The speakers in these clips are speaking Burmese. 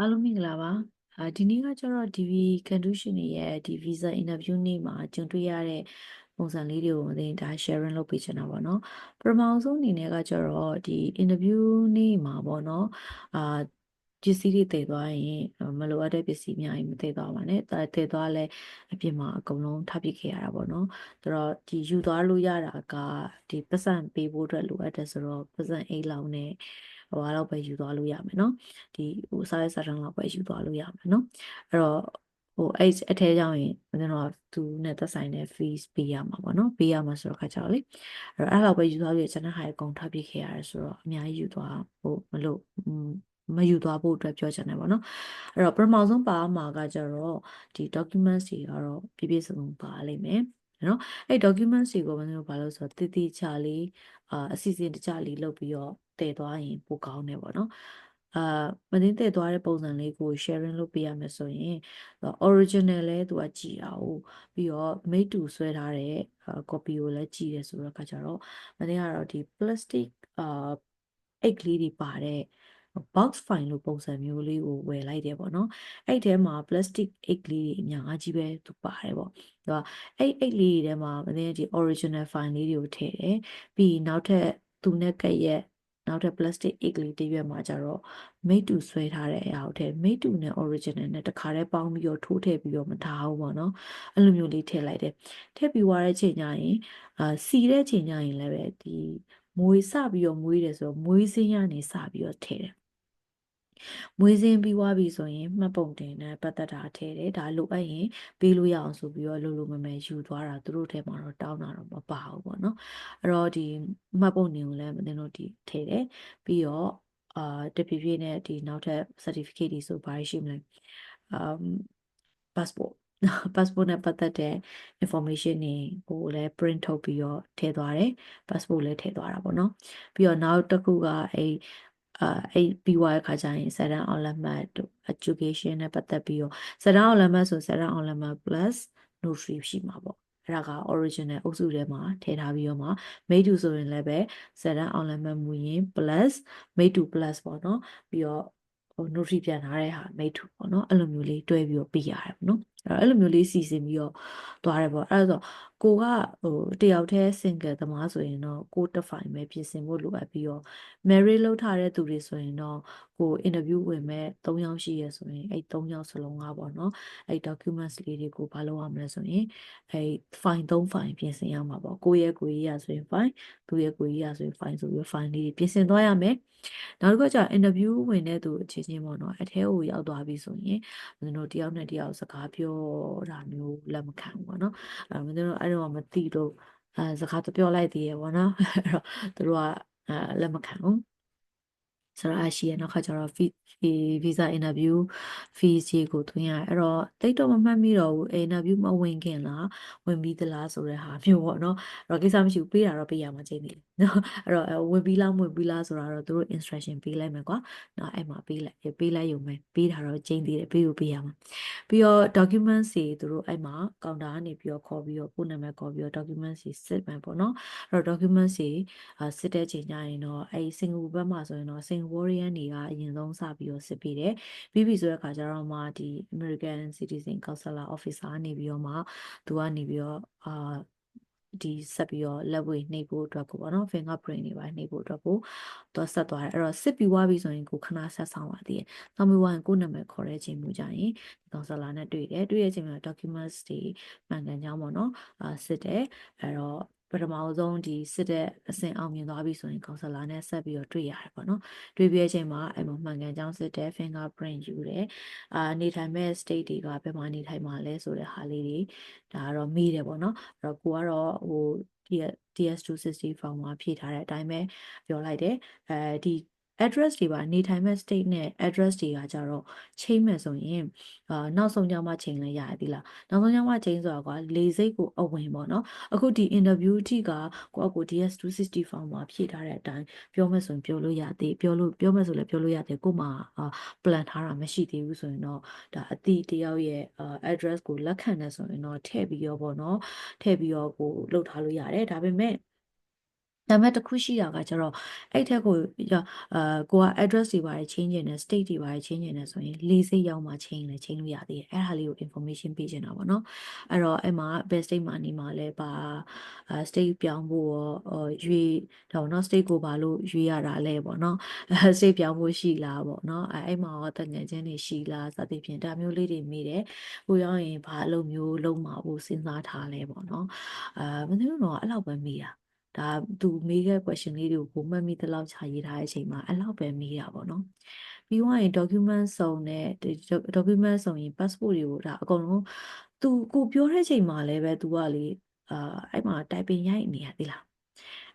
အားလုံးမင်္ဂလာပါအာဒီနေ့ကကျတော့ DV condition ရဲ့ဒီ visa interview နေ့မှာကြုံတွေ့ရတဲ့ပုံစံလေးတွေကိုသင်ဒါ sharing လုပ်ပေးချင်တာပေါ့နော်ပထမဆုံးအနေနဲ့ကကျတော့ဒီ interview နေ့မှာပေါ့နော်အာပစ္စည်းတွေတည်သွားရင်မလိုအပ်တဲ့ပစ္စည်းများကြီးမတည်သွားပါနဲ့တည်သွားလဲအပြင်မှာအကုန်လုံးထားပစ်ခဲ့ရတာပေါ့နော်ဆိုတော့ဒီယူသွားလို့ရတာကဒီပတ်စံပေးဖို့အတွက်လိုအပ်တယ်ဆိုတော့ပတ်စံအိတ်လောင်းနဲ့ ဟိုအားလောက်ပဲယူသွားလို့ရမယ်နော်ဒီဟိုစားရစားတန်းလောက်ပဲယူသွားလို့ရမယ်နော်အဲ့တော့ဟိုအဲ့အထဲကြောင့်ရင်မင်းတို့ကသူနဲ့သက်ဆိုင်တဲ့ fees ပေးရမှာပေါ့နော်ပေးရမှာဆိုတော့ခါကြတော့လေအဲ့တော့အဲ့လောက်ပဲယူသွားပြီးကျွန်တော်ဟာအကုန်ထားပြခဲ့ရတယ်ဆိုတော့အများကြီးယူသွားဖို့မလို့မယူသွားဖို့အတွက်ပြောချင်တယ်ပေါ့နော်အဲ့တော့ပထမဆုံးပါမှာကကြတော့ဒီ documents တွေကတော့ပြည့်ပြည့်စုံစုံပါလိမ့်မယ် နော်အဲ့ documents တွေကိုမင်းတို့ဘာလို့ဆိုတော့တည်တည်ချလေးအာအစီအစဉ်တကြလေးလုပ်ပြီးတော့တည်သွားရင်ပိုကောင်းတယ်ပေါ့နော်အာမင်းတည်သွားတဲ့ပုံစံလေးကို sharing လုပ်ပေးရမယ်ဆိုရင် original လဲသူကကြည်အောင်ပြီးတော့ made to ဆွဲထားတဲ့ copy ကိုလည်းကြည်တယ်ဆိုတော့ခါကြတော့မင်းကတော့ဒီ plastic အာအိတ်ကလေးတွေပါတဲ့ box file လို့ပုံစံမျိုးလေးကိုဝယ်လိုက်တယ်ပေါ့နော်အဲ့ထဲမှာ plastic အိတ်ကလေးတွေအများကြီးပဲသူပါတယ်ပေါ့သူကအဲ့အိတ်လေးတွေထဲမှာမင်းဒီ original file လေးတွေကိုထည့်တယ်ပြီးနောက်ထပ်သူနဲ့ကက်ရဲ့နောက်ထပ် plastic egg လေးတစ်ရွက်မှာကျတော့ made to ဆွဲထားတဲ့အရာကိုထည့် made to နဲ့ original နဲ့တခါတည်းပေါင်းပြီးတော့ထိုးထည့်ပြီးတော့မထားဘူးပေါ့နော်အဲ့လိုမျိုးလေးထည့်လိုက်တယ်ထည့်ပြီးွားတဲ့ချိန်ကျရင်အာစီတဲ့ချိန်ကျရင်လည်းပဲဒီမွေးစပြီးတော့မွေးတယ်ဆိုတော့မွေးစင်းရနေစပြီးတော့ထည့်တယ် မွေးစင်းပြီးွားပြီဆိုရင်မှတ်ပုံတင်နဲ့ပတ်သက်တာထည့်တယ်ဒါလိုအပ်ရင်ပေးလို့ရအောင်ဆိုပြီးတော့လိုလိုမမယ်ယူသွားတာသူတို့ထဲမှာတော့တောင်းတာတော့မပါဘူးပေါ့နော်အဲ့တော့ဒီမှတ်ပုံတင်ကိုလည်းမသိလို့ဒီထည့်တယ်ပြီးတော့အာတဖြည်းဖြည်းနဲ့ဒီနောက်ထပ် certificate တွေဆိုဘာရှိမလဲ um passport passport နဲ့ပတ်သက်တဲ့ information တွေကိုလည်း print ထုတ်ပြီးတော့ထည့်သွားတယ် passport လည်းထည့်သွားတာပေါ့နော်ပြီးတော့နောက်တစ်ခုကအဲ အာအဲ့ပြီးွားတဲ့ခါကျရင်ဆယ်တန်းအောင်လက်မှတ်တို့ education နဲ့ပတ်သက်ပြီးတော့ဆယ်တန်းအောင်လက်မှတ်ဆိုဆယ်တန်းအောင်လက်မှတ် plus notary ရှိမှာပေါ့အဲ့ဒါက original အုပ်စုထဲမှာထည့်ထားပြီးတော့မှ made to ဆိုရင်လည်းပဲဆယ်တန်းအောင်လက်မှတ်မူရင် plus made to plus ပေါ့နော်ပြီးတော့ဟို notary ပြန်ထားတဲ့ဟာ made to ပေါ့နော်အဲ့လိုမျိုးလေးတွဲပြီးတော့ပေးရတယ်ပေါ့နော်အဲ့လိုမျိုးလေးစီစဉ်ပြီးတော့သွားတယ်ပေါ့အဲ့ဒါဆိုကိုကဟိုတယောက်တည်း single သမားဆိုရင်တော့ကိုတစ်ဖိုင်ပဲပြင်ဆင်ဖို့လိုအပ်ပြီးတော့ marry လုပ်ထားတဲ့သူတွေဆိုရင်တော့ကို interview ဝင်မဲ့၃ယောက်ရှိရဆိုရင်အဲ့၃ယောက်စလုံးကပေါ့နော်အဲ့ documents လေးတွေကိုဘာလုပ်ရမလဲဆိုရင်အဲ့ file ၃ file ပြင်ဆင်ရမှာပေါ့ကိုရဲ့ကိုကြီးရဆိုရင် file သူရဲ့ကိုကြီးရဆိုရင် file ဆိုပြီး file လေးတွေပြင်ဆင်သွားရမယ်နောက်တစ်ခါကျ interview ဝင်တဲ့သူအချင်းချင်းပေါ့နော်အထဲကိုရောက်သွားပြီဆိုရင်မင်းတို့တယောက်နဲ့တယောက်စကားပြောတာမျိုးလက်မခံဘူးပေါ့နော်အဲမင်းတို့အဲ့တော့မသိလို့အဲစကားပြောလိုက်သေးရပေါ့နော်အဲ့တော့သူတို့ကအဲလက်မခံဘူး ဆိုတော့အရှိရနောက်ခါကျတော့ visa interview fees ကြီးကိုသွင်းရအဲ့တော့တိတ်တော့မမှတ်မိတော့ဘူး interview မဝင်ခင်လားဝင်ပြီးသလားဆိုတဲ့ဟာမျိုးပေါ့နော်အဲ့တော့ကိစ္စမရှိဘူးပေးတာတော့ပေးရမှာချိန်ပြီနော်အဲ့တော့ဝင်ပြီးလားဝင်ပြီးလားဆိုတာတော့သူတို့ instruction ပေးလိုက်မယ်ကွာနော်အဲ့မှာပေးလိုက်ပေးလိုက်ရုံပဲပေးတာတော့ချိန်သေးတယ်ပေးလို့ပေးရမှာပြီးတော့ documents တွေသူတို့အဲ့မှာ counter ကနေပြီးတော့ခေါ်ပြီးတော့ကိုယ်နာမည်ခေါ်ပြီးတော့ documents တွေစစ်မယ်ပေါ့နော်အဲ့တော့ documents တွေစစ်တဲ့ချိန်ကျရင်တော့အဲ့စင်ကာပူဘက်မှာဆိုရင်တော့စင်ကာပူ Warrior တွေကအရင်ဆုံးစပြီးတော့စစ်ပေးတယ်ပြီးပြီဆိုတဲ့အခါကျတော့မှဒီ American Citizen Consular Officer နေပြီးတော့မှသူကနေပြီးတော့အာဒီဆက်ပြီးတော့လက်ဝေနှိပ်ဖို့အတွက်ကိုပေါ့နော် fingerprint တွေပါနှိပ်ဖို့အတွက်ကိုသူဆက်သွားတယ်အဲ့တော့စစ်ပြီးွားပြီဆိုရင်ကိုခဏဆက်ဆောင်ပါသေးတယ်။နောက်ပြီးွားရင်ကိုနာမည်ခေါ်တဲ့ချိန်မျိုးကြရင်ကောင်ဆလာနဲ့တွေ့တယ်တွေ့တဲ့ချိန်မှာ documents တွေမှန်ကန်ကြောင်းပေါ့နော်အာစစ်တယ်အဲ့တော့ ပထမဆုံးဒီစစ်တဲ့အဆင့်အောင်မြင်သွားပြီဆိုရင်ကောင်ဆလာနဲ့ဆက်ပြီးတော့တွေ့ရတယ်ပေါ့နော်တွေ့ပြီးတဲ့အချိန်မှာအဲ့မှာမှန်ကန်ကြောင်းစစ်တဲ့ fingerprint ယူတယ်အာနေထိုင်မဲ့ state တွေကဘယ်မှာနေထိုင်မှာလဲဆိုတဲ့ဟာလေးတွေဒါကတော့မေးတယ်ပေါ့နော်အဲ့တော့ကိုကတော့ဟို DS260 form မှာဖြည့်ထားတဲ့အတိုင်းပဲပြောလိုက်တယ်အဲဒီ address တွေပါနေထိုင်မဲ့ state နဲ့ address တွေကကြတော့ချိန်မဲ့ဆိုရင်အာနောက်ဆုံးကြောင်းမှချိန်လဲရရသေးလားနောက်ဆုံးကြောင်းမှချိန်ဆိုတာကလေစိတ်ကိုအဝင်ပေါ့နော်အခုဒီ interview အထိကကိုယ့်အကို DS260 form မှာဖြည့်ထားတဲ့အတိုင်းပြောမဲ့ဆိုရင်ပြောလို့ရသေးပြောလို့ပြောမဲ့ဆိုလည်းပြောလို့ရသေးကို့မှာ plan ထားတာမရှိသေးဘူးဆိုရင်တော့ဒါအတိတယောက်ရဲ့ address ကိုလက်ခံနေဆိုရင်တော့ထည့်ပြီးရောပေါ့နော်ထည့်ပြီးရောကိုလှုပ်ထားလို့ရတယ်ဒါပေမဲ့ ဒါပေမဲ့တစ်ခုရှိတာကကျတော့အဲ့ထက်ကိုအာကိုက address တွေပါတယ် change နေတယ် state တွေပါတယ် change နေတယ်ဆိုရင်လေးစိတ်ရောက်မှ change လဲ change လို့ရသေးတယ်အဲ့ဒါလေးကို information ပေးချင်တာပေါ့နော်အဲ့တော့အဲ့မှာ best state မှာနေမှာလဲပါအာ state ပြောင်းဖို့ရောရွေတော့နော် state ကိုဘာလို့ရွေးရတာလဲပေါ့နော် state ပြောင်းဖို့ရှိလားပေါ့နော်အဲ့အဲ့မှာရောတငယ်ချင်းတွေရှိလားစသဖြင့်ဒါမျိုးလေးတွေမိတယ်ကိုရောက်ရင်ဘာအလုပ်မျိုးလုံးမှာဖို့စဉ်းစားထားလဲပေါ့နော်အာမသိဘူးတော့အဲ့လောက်ပဲမိတာ ဒါသူမေးခဲ့ question လေးတွေကိုမှတ်မိသလောက်ခြာရေးထားတဲ့အချိန်မှာအဲ့လောက်ပဲမေးတာပေါ့နော်ပြီးသွားရင် document စုံနဲ့ document စုံရင် passport တွေကိုဒါအကုန်လုံးသူကိုပြောတဲ့ချိန်မှာလည်းပဲသူကလေအာအဲ့မှာ typing ရိုက်နေရသေးလား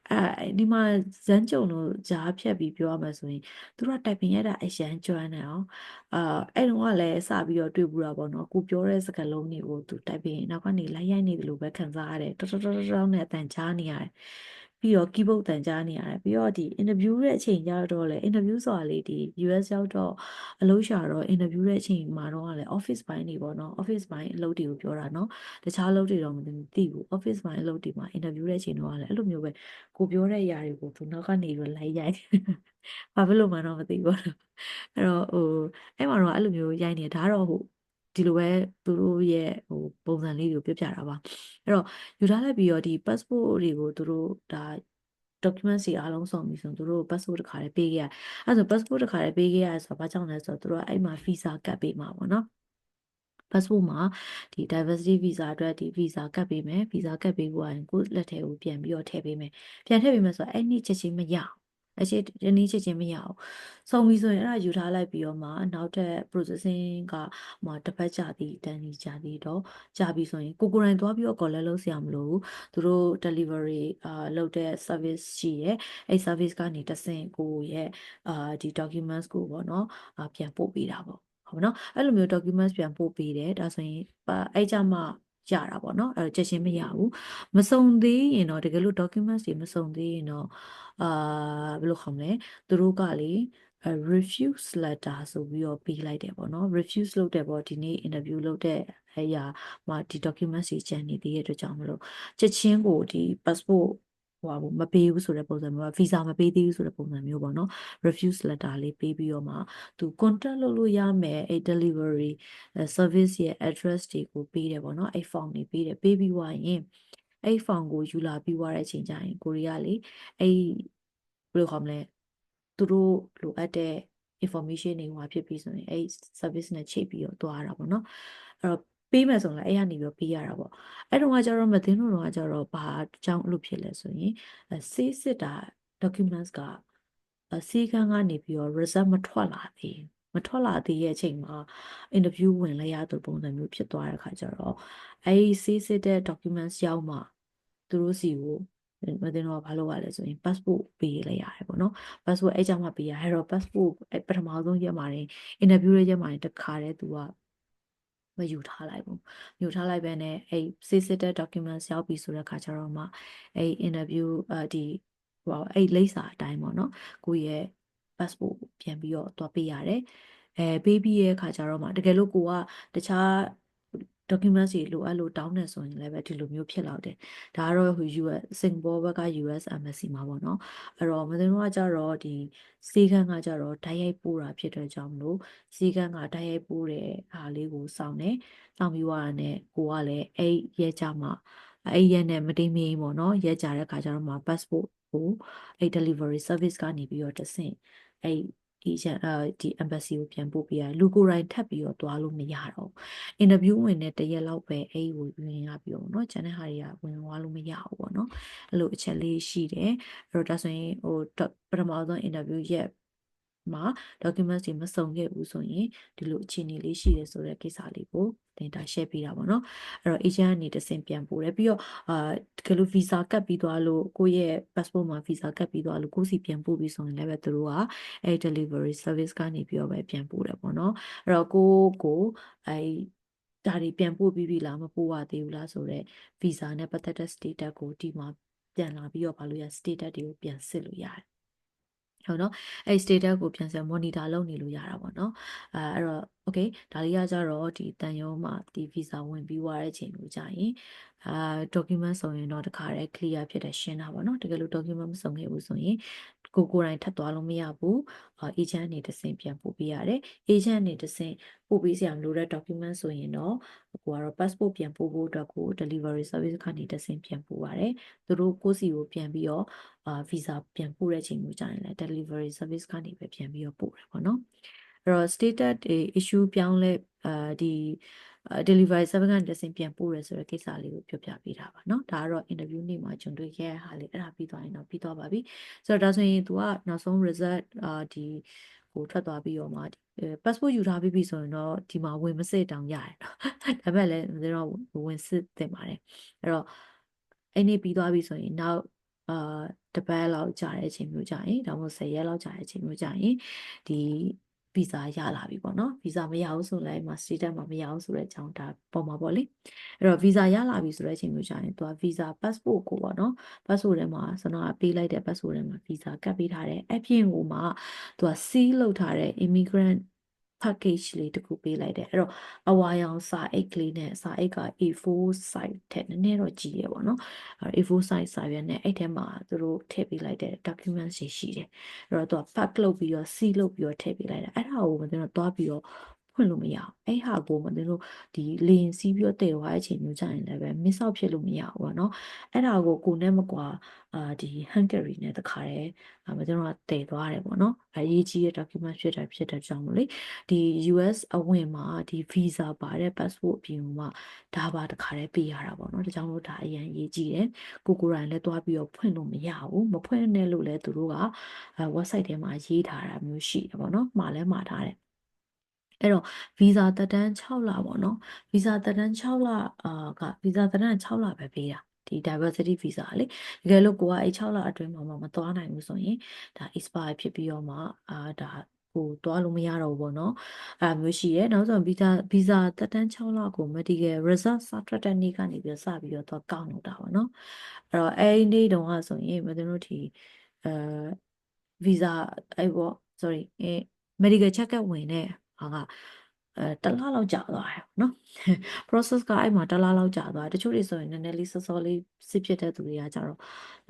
အဲဒီမှာဇန်းကြုံလို့ဂျားဖြတ်ပြီးပြောရမှာဆိုရင်သူတို့တိုင်ပင်ရတာအရန်ကျွမ်းနေအောင်အာအဲ့တော့ကလည်းစပြီးတော့တွေ့ဘူးတာပေါ့နော်ကိုပြောတဲ့စကားလုံးတွေကိုသူတိုင်ပင်နောက်ကနေလိုက်ရိုက်နေတယ်လို့ပဲခံစားရတယ်တော်တော်တော်တော်နဲ့အတန်ကြားနေရတယ် ပြီးတော့ keyboard တန်ကြားနေရတယ်ပြီးတော့ဒီ interview ရဲ့အချိန်ကျတော့လေ interview ဆိုတာလေဒီ US ရောက်တော့အလုပ်ရှာတော့ interview ရဲ့အချိန်မှာတော့လေ office ဘိုင်းတွေပေါ့နော် office ဘိုင်းအလုပ်တွေကိုပြောတာနော်တခြားအလုပ်တွေတော့မသိဘူး office ဘိုင်းအလုပ်တွေမှာ interview ရဲ့အချိန်တော့လေအဲ့လိုမျိုးပဲကိုပြောတဲ့အရာတွေကိုသူနောက်ကနေပြီးလိုက်ရိုက်ဘာဖြစ်လို့မှတော့မသိဘူးအဲ့တော့ဟိုအဲ့မှာတော့အဲ့လိုမျိုးရိုက်နေဒါတော့ဟို ဒီလိုပဲသူတို့ရဲ့ဟိုပုံစံလေးတွေကိုပြပြတာပါအဲ့တော့ယူထားလိုက်ပြီးတော့ဒီ passport တွေကိုသူတို့ဒါ document တွေအားလုံးစုံပြီဆိုရင်သူတို့ passport တစ်ခါလေးပေးခဲ့ရအဲ့ဆို passport တစ်ခါလေးပေးခဲ့ရဆိုတော့ဘာကြောင့်လဲဆိုတော့သူတို့ကအဲ့မှာ visa ကတ်ပေးမှာပေါ့နော် passport မှာဒီ diversity visa အတွက်ဒီ visa ကတ်ပေးမယ် visa ကတ်ပေးဖို့ရင်ကိုလက်ထဲကိုပြန်ပြီးတော့ထည့်ပေးမယ်ပြန်ထည့်ပေးမယ်ဆိုတော့အဲ့နေ့ချက်ချင်းမရအောင် အချက်တနည်းချက်ချင်းမရအောင်စုံပြီဆိုရင်အဲ့ဒါယူထားလိုက်ပြီးတော့မှနောက်ထပ် processing ကမှတစ်ပတ်ကြာသည်တန်ကြီးကြာသည်တော့ကြာပြီဆိုရင်ကိုကိုယ်တိုင်သွားပြီးတော့ call လဲလုပ်စရာမလိုဘူးသူတို့ delivery အာလုပ်တဲ့ service ရှိရဲ့အဲ့ service ကနေတဆင့်ကိုရဲ့အာဒီ documents ကိုပေါ့နော်အာပြန်ပို့ပေးတာပေါ့ဟုတ်နော်အဲ့လိုမျိုး documents ပြန်ပို့ပေးတယ်ဒါဆိုရင်အဲ့ကြမှာ ရတာပေါ့နော်အဲ့တော့ချက်ချင်းမရဘူးမစုံသေးရင်တော့တကယ်လို့ documents တွေမစုံသေးရင်တော့အာဘယ်လိုခေါ်မလဲသူတို့ကလေ refuse letter ဆိုပြီးတော့ပေးလိုက်တယ်ပေါ့နော် refuse လုပ်တယ်ပေါ့ဒီနေ့ interview လုပ်တဲ့အရာမှာဒီ documents တွေကျန်နေသေးတဲ့အတွက်ကြောင့်မလို့ချက်ချင်းကိုဒီ passport ဟိုမပေးဘူးဆိုတဲ့ပုံစံမျိုးက visa မပေးသေးဘူးဆိုတဲ့ပုံစံမျိုးပေါ့နော် refuse letter လေးပေးပြီးတော့မှသူ contact လုပ်လို့ရမယ်အဲ delivery service ရဲ့ address တွေကိုပေးတယ်ပေါ့နော်အဲ form တွေပေးတယ်ပေးပြီးွားရင်အဲ့ form ကိုယူလာပြီးွားတဲ့အချိန်ကျရင်ကိုရီးယားလေအဲ့ဘယ်လိုခေါ်မလဲသူတို့လိုအပ်တဲ့ information တွေဟိုဖြစ်ပြီးဆိုရင်အဲ့ service နဲ့ချိတ်ပြီးတော့သွားတာပေါ့နော်အဲ့တော့ ပေးမယ်ဆိုရင်လည်းအဲ့ကနေပြီးပေးရတာပေါ့အဲ့တော့ကကျတော့မသိလို့တော့ကကျတော့ဘာအကြောင်းအဲ့လိုဖြစ်လဲဆိုရင်စေးစစ်တာ documents ကစေးကန်းကနေပြီးတော့ result မထွက်လာသေးမထွက်လာသေးရဲ့အချိန်မှာ interview ဝင်လိုက်ရတဲ့ပုံစံမျိုးဖြစ်သွားတဲ့ခါကျတော့အဲ့ဒီစေးစစ်တဲ့ documents ရောက်မှသူတို့စီကိုမတင်တော့ဘာလုပ်ရလဲဆိုရင် passport ပေးလိုက်ရတယ်ပေါ့နော် passport အဲ့ကြောင့်မှပေးရအဲ့တော့ passport ပထမဆုံးရက်မှာနေ interview ရဲ့ရက်မှာနေတခါတည်းသူက မယူထားလိုက်ဘူးယူထားလိုက်ပဲနဲ့အဲ့စစ်စစ်တဲ့ documents ရောက်ပြီဆိုတဲ့ခါကျတော့မှအဲ့ interview အဲဒီဟိုအဲ့လိပ်စာအတိုင်းပေါ့နော်ကိုယ့်ရဲ့ passport ပြန်ပြီးတော့တွားပေးရတယ်အဲပေးပြီးရဲ့ခါကျတော့မှတကယ်လို့ကိုကတခြား documents တွေလိုအပ်လို့တောင်းနေဆိုရင်လည်းပဲဒီလိုမျိုးဖြစ်လောက်တယ်ဒါကတော့ US စင်ကာပူဘက်က US Embassy မှာပေါ့နော်အဲ့တော့မသိတော့ကြတော့ဒီစီကန်းကကြတော့ဓာတ်ရိုက်ပို့တာဖြစ်တဲ့ကြောင့်မလို့စီကန်းကဓာတ်ရိုက်ပို့တဲ့အားလေးကိုစောင့်နေစောင့်ပြီးွားရတဲ့ကိုကလည်းအဲ့ရဲကြမှာအဲ့ရဲနဲ့မတိမင်းပေါ့နော်ရဲကြတဲ့ခါကျတော့မှ passport ကိုအဲ့ delivery service ကနေပြီးတော့တဆင့်အဲ့ ဒီဒီ embassy ကိုပြန်ပို့ပေးရလူကိုယ်တိုင်ထပ်ပြီးတော့သွားလို့မရတော့အင်တာဗျူးဝင်တဲ့တရက်လောက်ပဲအဲ့ကိုဝင်ရပြီးတော့เนาะကျန်တဲ့ဟာတွေကဝင်သွားလို့မရဘူးပေါ့เนาะအဲ့လိုအချက်လေးရှိတယ်အဲ့တော့ဒါဆိုရင်ဟိုပထမဆုံးအင်တာဗျူးရက် မှာ documents တွေမစုံခဲ့ဘူးဆိုရင်ဒီလိုအခြေအနေလေးရှိတယ်ဆိုတဲ့ကိစ္စလေးကိုတင်တာ share ပေးတာပေါ့နော်အဲ့တော့ agent ကနေတဆင့်ပြန်ပို့တယ်ပြီးတော့အာတကယ်လို့ visa ကတ်ပြီးသွားလို့ကိုယ့်ရဲ့ passport မှာ visa ကတ်ပြီးသွားလို့ကိုယ့်စီပြန်ပို့ပြီးဆိုရင်လည်းပဲသူတို့ကအဲ့ delivery service ကနေပြီးတော့ပဲပြန်ပို့တယ်ပေါ့နော်အဲ့တော့ကိုကိုအဲ့ဒါတွေပြန်ပို့ပြီးပြီလားမပို့ရသေးဘူးလားဆိုတော့ visa နဲ့ပတ်သက်တဲ့ status ကိုဒီမှာပြန်လာပြီးတော့ဘာလို့ရ status တွေကိုပြန်စစ်လို့ရတယ် ဟုတ်နော်အဲ့ status ကိုပြန်ဆက် monitor လုပ်နေလို့ရတာပေါ့နော်အဲအဲ့တော့ okay ဒါလေးကကြတော့ဒီတန်ရုံးမှာဒီ visa ဝင်ပြီးသွားတဲ့အချိန်မျိုးကြာရင်အာ document ဆိုရင်တော့တခါတည်း clear ဖြစ်တဲ့ရှင်းတာပေါ့နော်တကယ်လို့ document မစုံခဲ့ဘူးဆိုရင်ကိုကိုယ်တိုင်ထပ်သွားလို့မရဘူးအာ agent အနေနဲ့စဉ်ပြန်ပို့ပေးရတယ် agent အနေနဲ့စဉ်ပို့ပေးစရာမလိုတဲ့ document ဆိုရင်တော့ကိုကတော့ passport ပြန်ပို့ဖို့အတွက်ကို delivery service ကနေတစဉ်ပြန်ပို့ရတယ်သူတို့ကိုယ့်စီကိုပြန်ပြီးတော့အာ visa ပြန်ပို့တဲ့အချိန်မျိုးကြာရင်လည်း delivery service ကနေပဲပြန်ပြီးတော့ပို့တယ်ပေါ့နော် အဲ့တော့ status တွေ issue ပြောင်းလဲအာဒီ delivery service ကနေတစ်ဆင့်ပြန်ပို့ရဲဆိုတဲ့ကိစ္စလေးကိုပြောပြပေးတာပါเนาะဒါကတော့ interview နေ့မှာကျွန်တော်တွေ့ခဲ့ရတာလေးအဲ့ဒါပြီးသွားရင်တော့ပြီးသွားပါပြီဆိုတော့ဒါဆိုရင် तू ကနောက်ဆုံး result အာဒီဟိုထွက်သွားပြီးတော့မှ passport ယူထားပြီးပြီဆိုရင်တော့ဒီမှာဝင်မစစ်တောင်ရတယ်เนาะဒါပေမဲ့လည်းတော့ဝင်စစ်တင်ပါတယ်အဲ့တော့အဲ့နေ့ပြီးသွားပြီဆိုရင်နောက်အာတပတ်လောက်ကြာတဲ့အချိန်မျိုးကြာရင်ဒါမှမဟုတ်10ရက်လောက်ကြာတဲ့အချိန်မျိုးကြာရင်ဒီ ဗီဇာရလာပြီပေါ့နော်ဗီဇာမရဘူးဆိုလည်းမှာ status မှာမရဘူးဆိုတဲ့အကြောင်းဒါပေါ်မှာပေါ့လေအဲ့တော့ဗီဇာရလာပြီဆိုတဲ့အချိန်မျိုးကြာရင်သူကဗီဇာ passport ကိုပေါ့နော် passport ထဲမှာကျွန်တော်ကပေးလိုက်တဲ့ passport ထဲမှာဗီဇာကတ်ပေးထားတယ်အပြင်ကိုမှသူက seal လုပ်ထားတဲ့ immigrant package လေးတစ်ခုပေးလိုက်တယ်အဲ့တော့အဝါရောင်စာအိတ်ကလေးနဲ့စာအိတ်က A4 size ထက်နည်းနည်းတော့ကြီးရပေါ့နော် A4 size စာရွက်နဲ့အဲ့ထဲမှာသူတို့ထည့်ပေးလိုက်တဲ့ document တွေရှိတယ်အဲ့တော့သူက pack လုပ်ပြီးတော့ seal လုပ်ပြီးတော့ထည့်ပေးလိုက်တာအဲ့ဒါကိုမသိတော့သွားပြီးတော့ ဖွင့်လို့မရအောင်အဲ့ဟာကိုမသိလို့ဒီလေရင်စီးပြီးတော့တည်သွားတဲ့အချိန်မျိုးကြာရင်လည်းပဲ miss out ဖြစ်လို့မရဘူးပေါ့နော်အဲ့ဒါကိုကိုနဲ့မကွာအာဒီ Hungary နဲ့တခါတည်းမသိတော့တည်သွားတယ်ပေါ့နော်အရေးကြီးတဲ့ document ဖြစ်တာဖြစ်တဲ့ကြောင့်မလို့ဒီ US အဝင်မှာဒီ visa ပါတဲ့ passport အပြင်မှာဒါပါတခါတည်းပေးရတာပေါ့နော်ဒါကြောင့်လို့ဒါအရင်ရေးကြည့်တယ်ကိုကိုရိုင်းလည်းသွားပြီးတော့ဖွင့်လို့မရဘူးမဖွင့်နဲ့လို့လည်းသူတို့က website ထဲမှာရေးထားတာမျိုးရှိတယ်ပေါ့နော်မှာလည်းမှာထားတယ် အဲ့တော့ဗီဇာသက်တမ်း6လပေါ့နော်ဗီဇာသက်တမ်း6လအာကဗီဇာသက်တမ်း6လပဲပေးတာဒီ diversity visa လေတကယ်လို့ကိုကအဲ့6လအတွင်းမှာမသွားနိုင်ဘူးဆိုရင်ဒါ expire ဖြစ်ပြီးတော့မှအာဒါကိုသွားလို့မရတော့ဘူးပေါ့နော်အဲမျိုးရှိရဲနောက်ဆုံးဗီဇာဗီဇာသက်တမ်း6လကို medical result စထွက်တဲ့နေ့ကနေပြီးစပြီးတော့သွားကောက်လို့တာပေါ့နော်အဲ့တော့အဲ့ဒီနေ့တုန်းကဆိုရင်မတို့တို့ဒီအဲဗီဇာအဲ့ပေါ့ sorry အဲ medical check up ဝင်တဲ့ ဟာကအဲတလားလောက်ကြာသွားတယ်နော် process ကအဲ့မှာတလားလောက်ကြာသွားတချို့တွေဆိုရင်နည်းနည်းလေးစောစောလေးစစ်ဖြစ်တဲ့သူတွေကကြတော့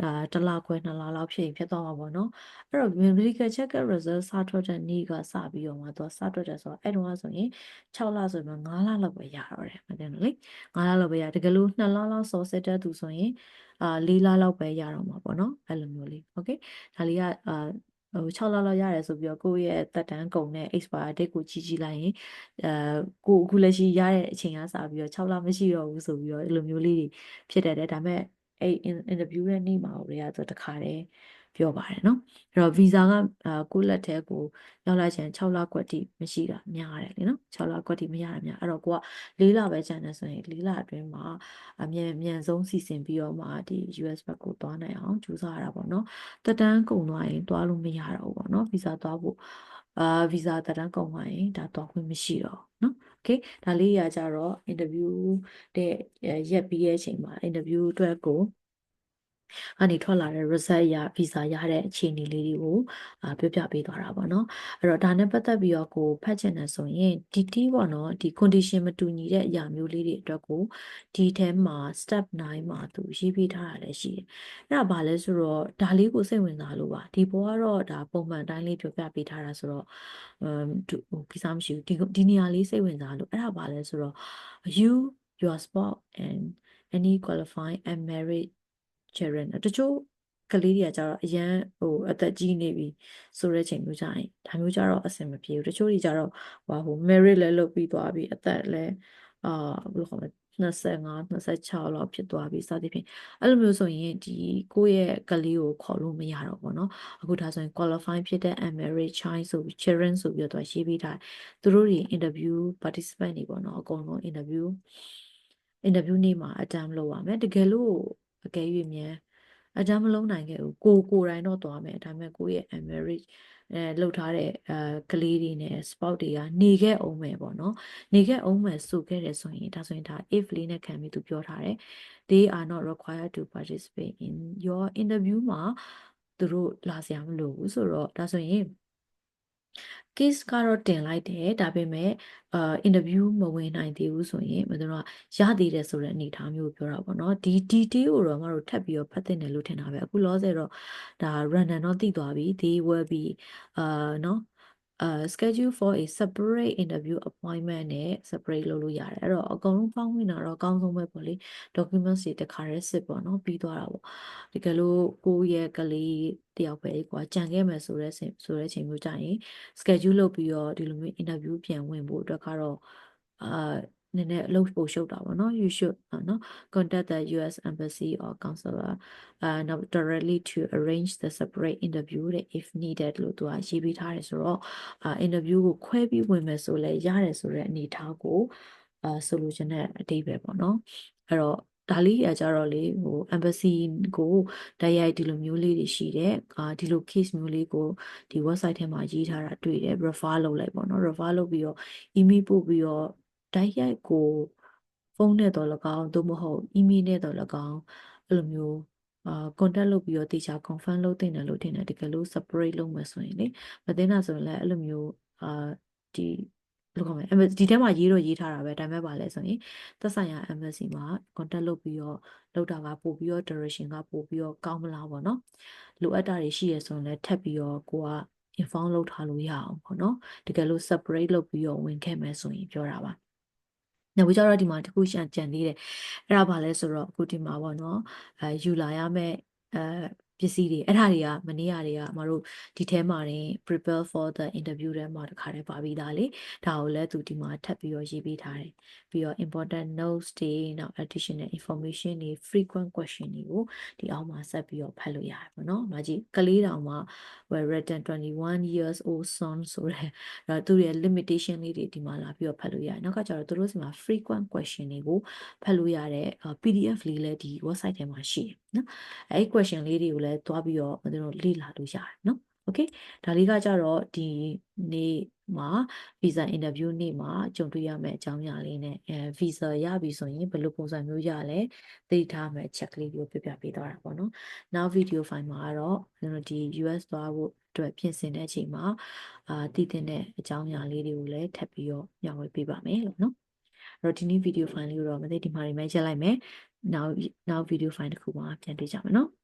အာတလားခွဲနှစ်လားလောက်ဖြစ်ရင်ဖြစ်သွားမှာပေါ့နော်အဲ့တော့ medical check result စထွက်တဲ့နေ့ကစပြီးတော့မှသူစထွက်တယ်ဆိုတော့အဲ့တုန်းကဆိုရင်6လဆိုရင်9လလောက်ပဲရတော့တယ်မသိဘူးလေ9လလောက်ပဲရတကယ်လို့2လလောက်စောစစ်တဲ့သူဆိုရင်အာ4လလောက်ပဲရတော့မှာပေါ့နော်အဲ့လိုမျိုးလေးโอเคဒါလေးကအာ ဟို6လလောက်ရတယ်ဆိုပြီးတော့ကိုယ့်ရဲ့တက်တန်းကုန်တဲ့ expire date ကိုကြီးကြီးလိုက်ရင်အဲကိုအခုလက်ရှိရတဲ့အချိန်ကစပြီးတော့6လမရှိတော့ဘူးဆိုပြီးတော့ဒီလိုမျိုးလေးတွေဖြစ်တတ်တယ်ဒါပေမဲ့အဲ့ interview ရဲ့နေ့မှာဟိုတွေကဆိုတခါတည်း ပြောပါတယ်နော်အဲ့တော့ visa ကကိုလက်ထဲကိုရောက်လာချင်6လကွက်တိမရှိတာများတယ်လေနော်6လကွက်တိမရတာများအဲ့တော့ကိုက4လပဲကျန်တယ်ဆိုရင်4လအတွင်းမှာအမြန်အမြန်ဆုံးစီစဉ်ပြီးတော့မှဒီ US ဘက်ကိုသွားနိုင်အောင်ကြိုးစားရတာပေါ့နော်တက်တန်းကုန်သွားရင်သွားလို့မရတော့ဘူးပေါ့နော် visa သွားဖို့အာဗီဇာတက်တန်းကုန်သွားရင်ဒါသွားခွင့်မရှိတော့เนาะโอเคဒါလေးရကြတော့ interview တဲ့ရက်ပြီးရဲ့အချိန်မှာ interview အတွက်ကို ကနေထွက်လာတဲ့ result ရ visa ရတဲ့အခြေအနေလေးတွေကိုအာပြောပြပေးသွားတာပေါ့နော်အဲ့တော့ဒါနဲ့ပတ်သက်ပြီးတော့ကိုဖတ်ချင်တယ်ဆိုရင်ဒီတီးပေါ့နော်ဒီ condition မတူညီတဲ့အရာမျိုးလေးတွေအတွက်ကိုဒီထဲမှာ step 9မှာသူရေးပေးထားတာလည်းရှိတယ်အဲ့ဒါဘာလဲဆိုတော့ဒါလေးကိုစိတ်ဝင်စားလို့ပါဒီဘောကတော့ဒါပုံမှန်တိုင်းလေးပြောပြပေးထားတာဆိုတော့ဟိုကိစ္စမရှိဘူးဒီဒီနေရာလေးစိတ်ဝင်စားလို့အဲ့ဒါဘာလဲဆိုတော့ you your sport and any qualifying and merit children တချို့ကလေးတွေကကြတော့အရန်ဟိုအသက်ကြီးနေပြီဆိုတဲ့ချိန်မျိုးကြရင်ဒါမျိုးကြတော့အဆင်မပြေဘူးတချို့တွေကြတော့ဟိုဟို merit လည်းလုပ်ပြီးသွားပြီအသက်လည်းအာဘယ်လိုခေါ်မလဲ25 26လောက်ဖြစ်သွားပြီစသဖြင့်အဲ့လိုမျိုးဆိုရင်ဒီကိုယ့်ရဲ့ကလေးကိုခေါ်လို့မရတော့ဘူးเนาะအခုဒါဆိုရင် qualify ဖြစ်တဲ့ unmarried child ဆိုပြီး children ဆိုပြီးတော့ရေးပေးထားသူတို့တွေ interview participant တွေပေါ့เนาะအကုန်လုံး interview interview နေ့မှာ attempt လုပ်ရမယ်တကယ်လို့ အကယ်၍မြန်အတမ်းမလုံးနိုင်ခဲ့ဘူးကိုကိုတိုင်းတော့သွားမယ်ဒါပေမဲ့ကိုရဲ့ marriage အဲလှုပ်ထားတဲ့အဲကလေးတွေနဲ့ sport တွေကနေခဲ့အောင်မယ်ပေါ့နော်နေခဲ့အောင်မယ်ဆိုခဲ့တယ်ဆိုရင်ဒါဆိုရင်ဒါ if လေးနဲ့ခံပြီးသူပြောထားတယ် they are not required to participate in your interview မှာသူတို့လာစရာမလိုဘူးဆိုတော့ဒါဆိုရင် case ကတော့တင်လိုက်တယ်ဒါပေမဲ့အာ interview မဝင်နိုင်သေးဘူးဆိုရင်မတို့ကရသေးတယ်ဆိုတဲ့အနေအထားမျိုးပြောတာပေါ့နော်ဒီ detail ကိုတော့မတို့ထပ်ပြီးတော့ဖတ်သင့်တယ်လို့ထင်တာပဲအခုလောဆယ်တော့ဒါ random တော့သိသွားပြီ they will be အာနော် uh schedule for a separate interview appointment နဲ့ separate လုပ်လို့ရတယ်အဲ့တော့အကုန်လုံးပေါင်းဝင်တာတော့အကောင်းဆုံးပဲပေါ့လေ documents တွေတခါတည်းစစ်ပေါ့နော်ပြီးသွားတာပေါ့တကယ်လို့ကိုယ့်ရဲ့ကလေးတယောက်ပဲကွာကြံခဲ့မယ်ဆိုတဲ့ဆိုတဲ့ချိန်မျိုးကြရင် schedule လုပ်ပြီးတော့ဒီလိုမျိုး interview ပြန်ဝင်ဖို့အတွက်ကတော့အာ နည်းနည်းအလုပ်ပိုရှုပ်တာပေါ့နော် you should နော် contact the US embassy or consular uh now directly to arrange the separate interview တဲ့ if needed လို့သူကရေးပေးထားတယ်ဆိုတော့အာ interview ကိုခွဲပြီးဝင်မယ်ဆိုလဲရတယ်ဆိုတဲ့အနေအထားကိုအာဆိုလိုချင်တဲ့အတိတ်ပဲပေါ့နော်အဲ့တော့ဒါလေးရကြတော့လေဟို embassy ကိုတိုက်ရိုက်ဒီလိုမျိုးလေးတွေရှိတယ်အာဒီလို case မျိုးလေးကိုဒီ website ထဲမှာရေးထားတာတွေ့တယ် refer လုပ်လိုက်ပေါ့နော် refer လုပ်ပြီးတော့ email ပို့ပြီးတော့ တိုက်ရိုက်ကိုဖုန်းနဲ့တော့၎င်းသို့မဟုတ် email နဲ့တော့၎င်းအဲ့လိုမျိုးအာ contact လုပ်ပြီးတော့တေချာ confirm လုပ်တင်တယ်လို့ထင်တယ်တကယ်လို့ separate လုပ်မယ်ဆိုရင်လေမသိတာဆိုရင်လည်းအဲ့လိုမျိုးအာဒီဘယ်လိုခေါ်မလဲဒီထဲမှာရေးတော့ရေးထားတာပဲဒါပေမဲ့ပါလဲဆိုရင်သက်ဆိုင်ရာ embassy မှာ contact လုပ်ပြီးတော့လောက်တာကပို့ပြီးတော့ direction ကပို့ပြီးတော့ကောင်းမလားပေါ့နော်လိုအပ်တာတွေရှိရဆိုရင်လည်းထပ်ပြီးတော့ကိုက inform လုပ်ထားလို့ရအောင်ပေါ့နော်တကယ်လို့ separate လုပ်ပြီးတော့ဝင်ခဲ့မယ်ဆိုရင်ပြောတာပါ နောက်ပြီးကြတော့ဒီမှာတခုရှန်ကြံသေးတယ်အဲ့ဒါဘာလဲဆိုတော့အခုဒီမှာပေါ့နော်အဲယူလာရမယ့်အဲ ပစ္စည်းတွေအဲ့ဒါတွေကမနေ့ကတွေကမတို့ဒီထဲမှာတင် prepare for the interview ထဲမှာတခါတည်းပါပြီးသားလေဒါကိုလည်းသူဒီမှာထပ်ပြီးတော့ရေးပေးထားတယ်ပြီးတော့ important notes တွေနောက် additional information တွေ frequent question တွေကိုဒီအောက်မှာဆက်ပြီးတော့ဖတ်လို့ရတယ်ပေါ့နော်။မကြီးကလေးတောင်မှ were written 21 years old son ဆိုတဲ့အဲသူရဲ့ limitation လေးတွေဒီမှာလာပြီးတော့ဖတ်လို့ရတယ်။နောက်ကကျတော့သူတို့စီမှာ frequent question တွေကိုဖတ်လို့ရတဲ့ PDF လေးလည်းဒီ website ထဲမှာရှိတယ်နော်။အဲဒီ question လေးတွေကိုလည်းသွားပြီးတော့တို့လေ့လာလို့ရတယ်နော်။ okay ဒါလေးကကြတော့ဒီနေ့မှာ visa interview နေ့မှာကြုံတွေ့ရမယ့်အကြောင်းအရာလေးနဲ့အဲ visa ရပြီဆိုရင်ဘယ်လိုပုံစံမျိုးရလဲသိထားမယ့် check လေးကိုပြပြပေးသွားတာပေါ့နော်။ now video file မှာကတော့ကျွန်တော်ဒီ US သွားဖို့အတွက်ပြင်ဆင်တဲ့အချိန်မှာအာတည်တဲ့အကြောင်းအရာလေးတွေကိုလည်းထပ်ပြီးတော့ညှဝေပေးပါမယ်လို့နော်။အဲ့တော့ဒီနေ့ video file လေးကိုတော့မသိဒီမှာနေမဲ့ချက်လိုက်မယ်။ now now video file တစ်ခုမှာပြန်တွေ့ကြမယ်နော်။